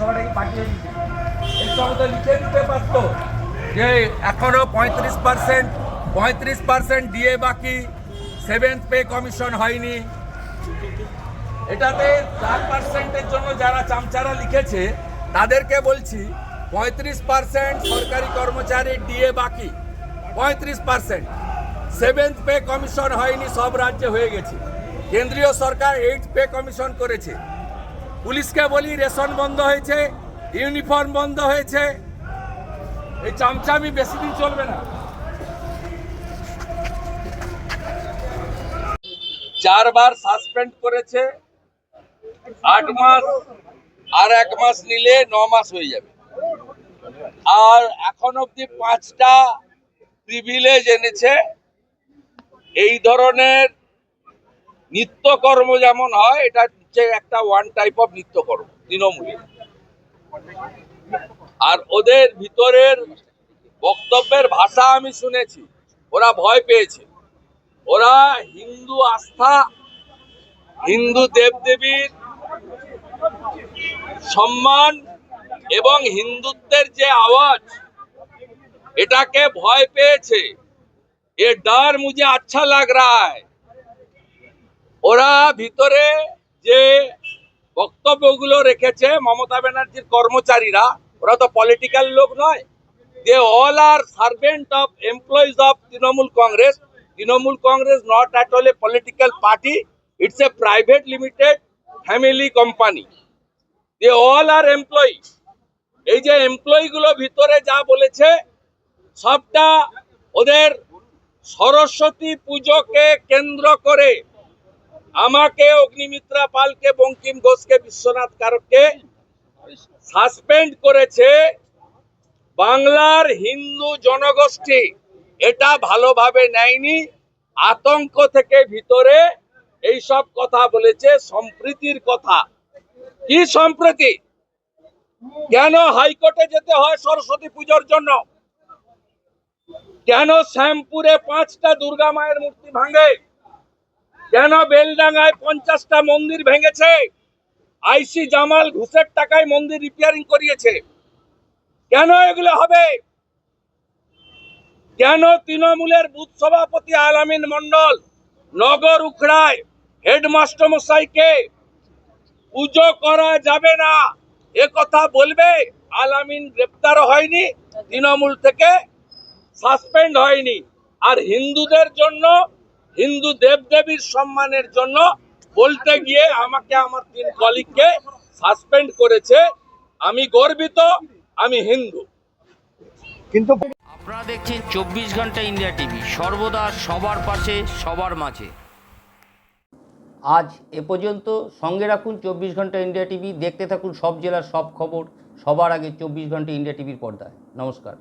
পৌরসভাটাকে পাঠিয়ে লিখে দিতে পারত। যে এখনও পঁয়ত্রিশ পার্সেন্ট পঁয়ত্রিশ পার্সেন্ট দিয়ে বাকি সেভেন্থ পে কমিশন হয়নি। এটাতে চার পার্সেন্টের জন্য যারা চামচারা লিখেছে, তাদেরকে বলছি পঁয়ত্রিশ পার্সেন্ট সরকারি কর্মচারী ডিএ বাকি। পঁয়ত্রিশ পার্সেন্ট। সেভেন্থ পে কমিশন হয়নি, সব রাজ্যে হয়ে গেছে। কেন্দ্রীয় সরকার এইট পে কমিশন করেছে। পুলিশকে বলি, রেশন বন্ধ হয়েছে, ইউনিফর্ম বন্ধ হয়েছে। এই চামচামি বেশি দিন চলবে না। চারবার সাসপেন্ড করেছে, আট মাস আর এক মাস নিলে ন মাস হয়ে যাবে। আর এখন অব্দি পাঁচটা প্রিভিলেজ এনেছে। এই ধরনের নিত্যকর্ম যেমন হয়, এটা হচ্ছে একটা ওয়ান টাইপ অফ নিত্যকর্ম তৃণমূলে। আর ওদের ভিতরের বক্তব্যের ভাষা আমি শুনেছি, ওরা ভয় পেয়েছে। ওরা হিন্দু আস্থা, হিন্দু দেবদেবীর সম্মান এবং হিন্দুত্বের যে আওয়াজ, এটাকে ভয় পেয়েছে। এ ডার মুঝে আচ্ছা লাগ রা হ্যায় ওরা ভিতরে যে বক্তব্যগুলো রেখেছে মমতা ব্যানার্জির কর্মচারীরা, ওরা তো পলিটিক্যাল লোক নয়। They all are servant of employees of Trinamool Congress. Trinamool Congress not at all a political party it's a private limited family company they all are employee এই যে এমপ্লয়িগুলো ভিতরে যা বলেছে, সবটা ওদের সরস্বতী পুজোকে কেন্দ্র করে আমাকে অগ্নিমিত্রা পালকে, বঙ্কিম ঘোষকে, বিশ্বনাথ কারককে সাসপেন্ড করেছে বাংলার হিন্দু জনগোষ্ঠী। এটা ভালোভাবে নেয়নি, আতঙ্ক থেকে ভিতরে এই সব কথা বলেছে, সম্প্রীতির কথা। কি সম্প্রতি? কেন হাইকোর্টে যেতে হয় সরস্বতী পুজোর জন্য? কেন শ্যামপুরে পাঁচটা দুর্গা মায়ের মূর্তি ভাঙে? কেন বেলডাঙ্গায় পঞ্চাশটা মন্দির ভেঙেছে? আইসি জামাল ঘুষের টাকায় মন্দির রিপেয়ারিং করিয়েছে। কেন এগুলো হবে? কেন তৃণমূলের বুথ সভাপতি আলামিন মন্ডল নগর উখড়ায় হেডমাস্টার মশাইকে পুজো করা যাবে না? এ কথা বলবে? আলামিন গ্রেপ্তার হয়নি, তৃণমূল থেকে সাসপেন্ড হয়নি। আর হিন্দুদের জন্য হিন্দু দেবদেবীর সম্মানের জন্য বলতে গিয়ে আমাকে আমার তিন কলিগকে সাসপেন্ড করেছে। আমি গর্বিত আমি হিন্দু। কিন্তু আপনারা দেখছেন চব্বিশ ঘণ্টা ইন্ডিয়া টিভি। সর্বদা সবার পাশে সবার মাঝে। আজ এ পর্যন্ত সঙ্গে রাখুন চব্বিশ ঘণ্টা ইন্ডিয়া টিভি। দেখতে থাকুন সব জেলার সব খবর। সবার আগে চব্বিশ ঘণ্টা ইন্ডিয়া টিভির পর্দায়। নমস্কার।